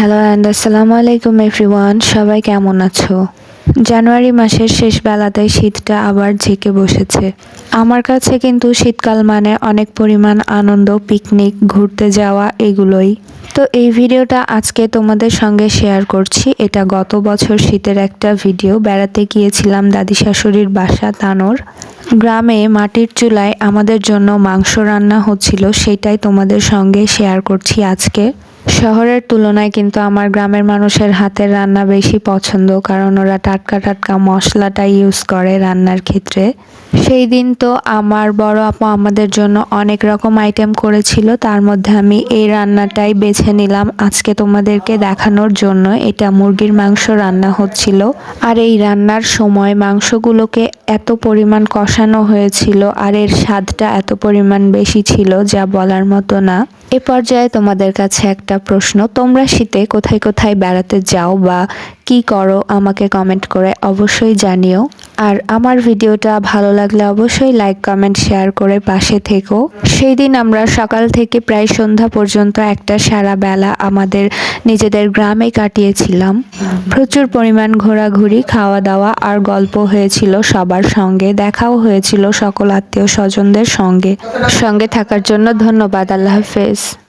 Hello and আসসালামু আলাইকুম everyone সবাই কেমন আছো? জানুয়ারি মাসের শেষ বেলাতে শীতটা আবার ঝেঁকে বসেছে। আমার কাছে কিন্তু শীতকাল মানে অনেক পরিমাণ আনন্দ, পিকনিক, ঘুরতে যাওয়া এগুলোই। তো এই ভিডিওটা আজকে তোমাদের সঙ্গে শেয়ার করছি। এটা গত বছর শীতের একটা ভিডিও। বেড়াতে গিয়েছিলাম দাদি শাশুড়ির বাসা, তানোর। গ্রামে মাটির চুলায় আমাদের জন্য মাংস রান্না হচ্ছিল, সেটাই তোমাদের সঙ্গে শেয়ার করছি আজকে। শহরের তুলনায় কিন্তু আমার গ্রামের মানুষের হাতের রান্না বেশি পছন্দ, কারণ ওরা টাটকা টাটকা মশলাটা ইউজ করে রান্নার ক্ষেত্রে। সেই দিন তো আমার বড় আপু আমাদের জন্য অনেক রকম আইটেম করেছিল, তার মধ্যে আমি এই রান্নাটাই বেছে নিলাম আজকে তোমাদেরকে দেখানোর জন্য। এটা মুরগির মাংস রান্না হচ্ছিল, আর এই রান্নার সময় মাংসগুলোকে এত পরিমাণ কষানো হয়েছিল, আর এর স্বাদটা এত পরিমাণ বেশি ছিল, যা বলার মতো না। এ পর্যায়ে তোমাদের কাছে একটা প্রশ্ন, তোমরা শীতে কোথায় কোথায় বেড়াতে যাও বা কি করো আমাকে কমেন্ট করে অবশ্যই জানিও। আর আমার ভিডিওটা ভালো লাগলে অবশ্যই লাইক কমেন্ট শেয়ার করে পাশে থেকো। সেই দিন আমরা সকাল থেকে প্রায় সন্ধ্যা পর্যন্ত একটা সারা বেলা আমাদের নিজেদের গ্রামে কাটিয়েছিলাম। প্রচুর পরিমাণ ঘোরাঘুরি খাওয়া দাওয়া আর গল্প হয়েছিল সবার সঙ্গে। দেখাও হয়েছিল সকল আত্মীয় স্বজনদের সঙ্গে। সঙ্গে থাকার জন্য ধন্যবাদ, আল্লাহ হাফেজ।